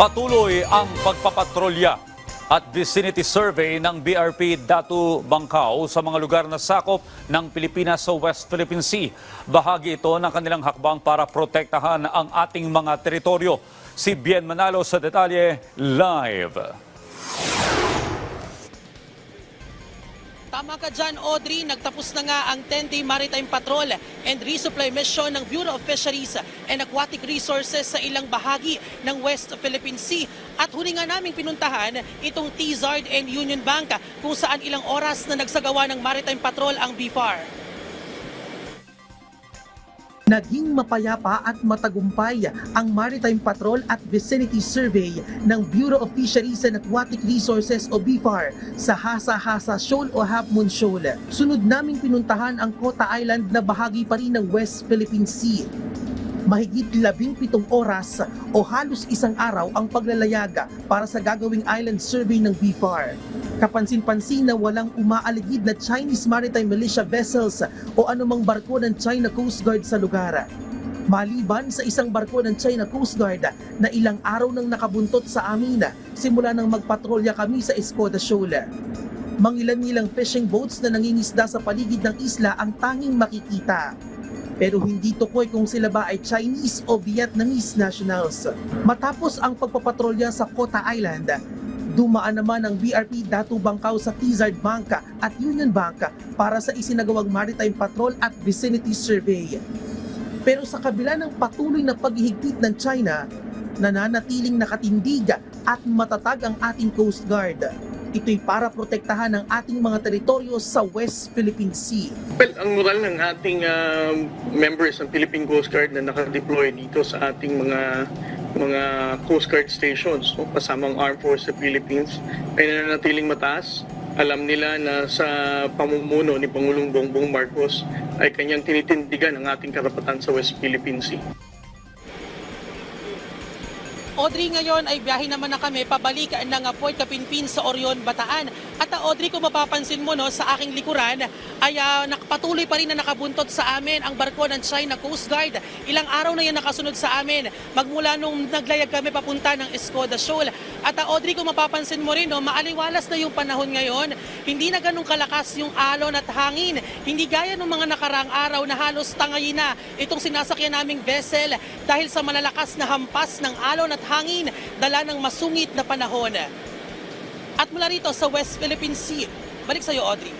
Patuloy ang pagpapatrolya at vicinity survey ng BRP Datu Bangkao sa mga lugar na sakop ng Pilipinas sa West Philippine Sea. Bahagi ito ng kanilang hakbang para protektahan ang ating mga teritoryo. Si Bien Manalo sa detalye live. Tama ka dyan, Audrey. Nagtapos na nga ang 10-day maritime patrol and resupply mission ng Bureau of Fisheries and Aquatic Resources sa ilang bahagi ng West Philippine Sea. At huli nga naming pinuntahan itong T-Zard and Union Bank kung saan ilang oras na nagsagawa ng maritime patrol ang BFAR. Naging mapayapa at matagumpay ang Maritime Patrol at Vicinity Survey ng Bureau of Fisheries and Aquatic Resources o BFAR sa Hasa-Hasa Shoal o Half Moon Shoal. Sunod naming pinuntahan ang Kota Island na bahagi pa rin ng West Philippine Sea. Mahigit labing pitong oras o halos isang araw ang paglalayaga para sa gagawing island survey ng BFAR. Kapansin-pansin na walang umaaligid na Chinese Maritime Militia vessels o anumang barko ng China Coast Guard sa lugar. Maliban sa isang barko ng China Coast Guard na ilang araw nang nakabuntot sa amin simula nang magpatrolya kami sa Escoda Shoal. Mangilan-ngilang fishing boats na nangingisda sa paligid ng isla ang tanging makikita. Pero hindi tukoy kung sila ba ay Chinese o Vietnamese nationals. Matapos ang pagpapatrolya sa Kota Island, dumaan naman ang BRP Datu Bangkao sa Tizard Bank at Union Bank para sa isinagawang maritime patrol at vicinity survey. Pero sa kabila ng patuloy na paghihigpit ng China, nananatiling nakatindig at matatag ang ating Coast Guard. Ito'y para protektahan ang ating mga teritoryo sa West Philippine Sea. Well, ang moral ng ating ah, members ng Philippine Coast Guard na nakadeploy dito sa ating mga mga Coast Guard stations, no, kasamang Armed Forces of Philippines, ay nananatiling mataas. Alam nila na sa pamumuno ni Pangulong Bongbong Marcos ay kanyang tinitindigan ang ating karapatan sa West Philippine Sea. Audrey, ngayon ay biyahe naman na kami pabalik ng uh, Port Kapinpin sa Orion, Bataan. At uh, Audrey, kung mapapansin mo no, sa aking likuran, ay uh, nakapatuloy pa rin na nakabuntot sa amin ang barko ng China Coast Guard. Ilang araw na yan nakasunod sa amin, magmula nung naglayag kami papunta ng Escoda Shoal. At uh, Audrey, kung mapapansin mo rin, no, maaliwalas na yung panahon ngayon, hindi na ganun kalakas yung alon at hangin. Hindi gaya ng mga nakaraang araw na halos tangayin na itong sinasakyan naming vessel dahil sa malalakas na hampas ng alon at hangin dala ng masungit na panahon. At mula rito sa West Philippine Sea, balik sa iyo Audrey.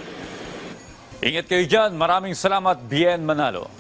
Ingat kayo dyan. Maraming salamat, Bien Manalo.